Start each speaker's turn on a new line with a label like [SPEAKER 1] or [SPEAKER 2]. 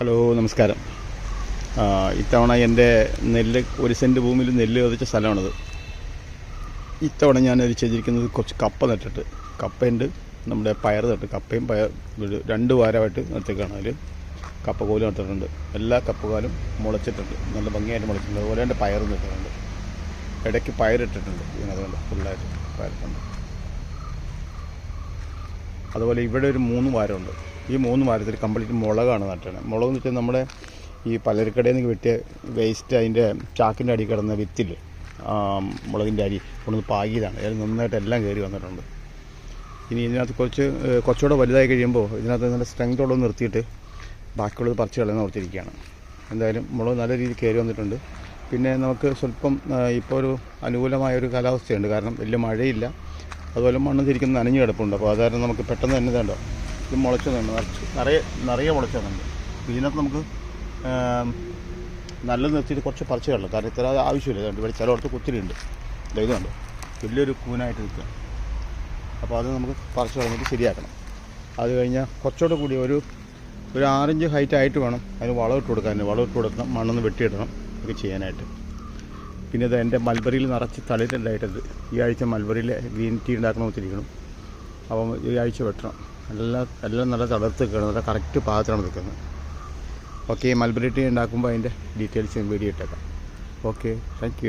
[SPEAKER 1] Hello നമസ്കാരം. ഇത്തവണ എന്റെ നെല്ല് ഒരു സെന്റ് ഭൂമിയിൽ നെല്ല് വിതച്ച സ്ഥലമാണിത്. ഇത്തവണ ഞാൻ അത് ചെയ്തിരിക്കുന്നത് കുറച്ച് കപ്പ നട്ടിട്ട്. കപ്പയുണ്ട് നമ്മുടെ പയർ നട്ട്. കപ്പയും പയർ രണ്ട് വാരമായിട്ട് നട്ടേക്കാണ് അതിൽ കോലും നട്ടിട്ടുണ്ട്. എല്ലാ കപ്പകാലും മുളച്ചിട്ടുണ്ട്. നല്ല ഭംഗിയായിട്ട് മുളച്ചിട്ടുണ്ട്. അതുപോലെ എന്റെ പയർ നട്ടിട്ടുണ്ട്. ഇടയ്ക്ക് പയറിട്ടിട്ടുണ്ട് ഇതിനകത്തുണ്ട് ഫുള്ളായിട്ട് പയറിട്ടുണ്ട് അതുപോലെ ഇവിടെ ഒരു മൂന്ന് വാരമുണ്ട്. ഈ മൂന്ന് മരത്തിൽ കംപ്ലീറ്റ് മുളകാണ് നട്ടണത്. മുളക് എന്ന് വെച്ചാൽ നമ്മുടെ ഈ പലചരക്കടയിൽ നിന്ന് വെട്ടിയ വേസ്റ്റ് അതിന്റെ ചാക്കിന്റെ അടി കിടന്ന വിത്തിൽ മുളകിന്റെ അരി കൊണ്ടുവന്ന് പാകിയതാണ്. അതിൽ നന്നായിട്ട് എല്ലാം കയറി വന്നിട്ടുണ്ട്. ഇനി ഇതിനകത്ത് കുറച്ച് കുറച്ചുകൂടെ വലുതായി കഴിയുമ്പോൾ ഇതിനകത്ത് നല്ല സ്ട്രെങ്തോടെ നിർത്തിയിട്ട് ബാക്കിയുള്ളത് പറിച്ച് കളയാൻ ഓർത്തിരിക്കുകയാണ്. എന്തായാലും മുളക് നല്ല രീതിയിൽ കയറി വന്നിട്ടുണ്ട്. പിന്നെ നമുക്ക് സ്വല്പം ഇപ്പോൾ ഒരു അനുകൂലമായ ഒരു കാലാവസ്ഥയുണ്ട്. കാരണം വലിയ മഴയില്ല. അതുപോലെ മണ്ണ് തിരിക്കുന്ന നനഞ്ഞു കിടപ്പുണ്ട്. അപ്പോൾ അത് കാരണം നമുക്ക് പെട്ടെന്ന് തന്നെ ഇതുണ്ടോ? ഇത് മുളച്ചതുണ്ട് നിറച്ച് നിറയെ നിറയെ മുളച്ചതുണ്ട് ഇതിനകത്ത് നമുക്ക് നല്ല നിർത്തിയിട്ട് കുറച്ച് പറിച്ച് കളയാം കാരണം ഇത്ര ആവശ്യമില്ല. ഇതുണ്ട്. ഇവിടെ ചിലയിടത്ത് കുത്തിരി ഉണ്ട് ദേ ഇതുണ്ട് വലിയൊരു കൂനായിട്ട് നിൽക്കുക. അപ്പോൾ അത് നമുക്ക് പറിച്ച് കളഞ്ഞിട്ട് ശരിയാക്കണം. അത് കഴിഞ്ഞാൽ കുറച്ചുകൂടെ കൂടി ഒരു ഒരു ആറിഞ്ച് ഹൈറ്റ് ആയിട്ട് വേണം അതിന് വളം ഇട്ട് കൊടുക്കാൻ വളം ഇട്ട് കൊടുക്കണം. മണ്ണൊന്ന് വെട്ടിയിടണം ഒക്കെ ചെയ്യാനായിട്ട്. പിന്നെ ഇത് എന്റെ മൽബറിയിൽ നിറച്ച് തളിയിട്ടുണ്ടായിട്ടത് ഈ ആഴ്ച മൽബറിയിൽ ഗ്രീൻ ടീ ഉണ്ടാക്കണം വെച്ചിരിക്കണം അപ്പം ഈ ആഴ്ച വെട്ടണം. എല്ലാം എല്ലാം നല്ല തളർത്ത് നിൽക്കണം നല്ല കറക്റ്റ് പാകത്തിലാണ് നിൽക്കുന്നത് ഓക്കെ മൽബറി ടീ ഉണ്ടാക്കുമ്പോൾ അതിന്റെ ഡീറ്റെയിൽസ് ഞാൻ വീഡിയോ ഇട്ടേക്കാം. Okay thank